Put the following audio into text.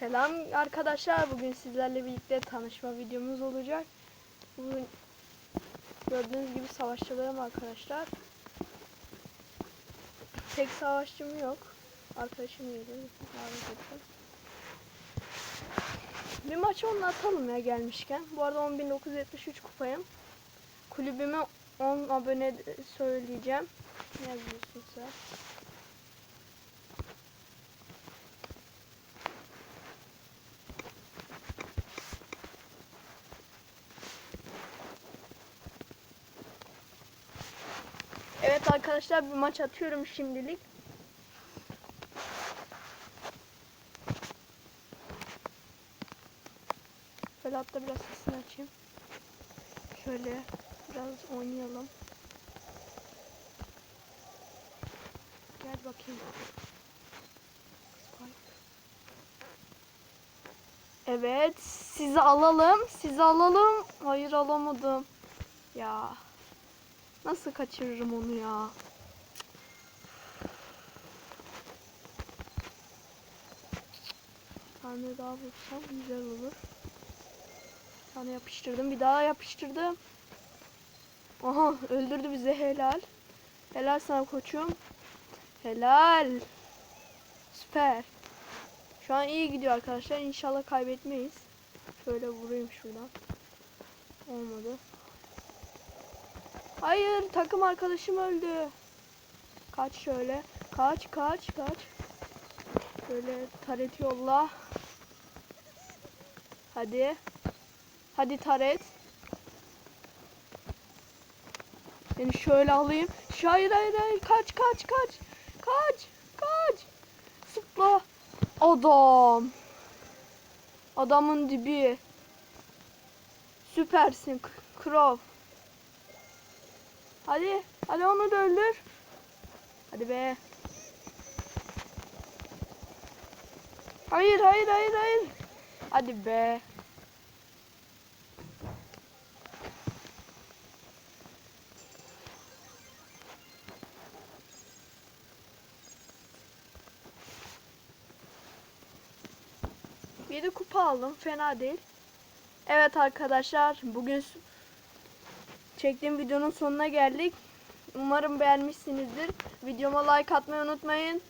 Selam arkadaşlar. Bugün sizlerle birlikte tanışma videomuz olacak. Bugün gördüğünüz gibi savaşçılarım arkadaşlar. Tek savaşçım yok. Arkadaşım geliyor. Bir maç onunla atalım ya gelmişken. Bu arada 10.973 kupayım. Kulübüme 10 abone söyleyeceğim. Ne yazıyorsun sen? Arkadaşlar bir maç atıyorum şimdilik. Şöyle hatta biraz sesini açayım. Şöyle biraz oynayalım. Gel bakayım. Evet, sizi alalım. Sizi alalım. Hayır alamadım. Ya. Nasıl kaçırırım onu ya? Bir tane daha vursam güzel olur. Bir tane yapıştırdım. Bir daha yapıştırdım. Aha öldürdü bizi helal. Helal sana koçum. Helal. Süper. Şu an iyi gidiyor arkadaşlar. İnşallah kaybetmeyiz. Şöyle vurayım şuradan. Olmadı. Hayır takım arkadaşım öldü. Kaç şöyle. Kaç kaç kaç. Böyle taret yolla. Hadi. Hadi taret. Seni şöyle alayım. Hayır hayır hayır. Kaç kaç kaç. Kaç. Kaç. Zıpla. Adam. Adamın dibi. Süpersin Crow. Hadi. Hadi onu da öldür. Hadi be. Hayır hayır hayır hayır. Hadi be. Yedi kupa aldım. Fena değil. Evet arkadaşlar. Bugün çektiğim videonun sonuna geldik. Umarım beğenmişsinizdir. Videoma like atmayı unutmayın.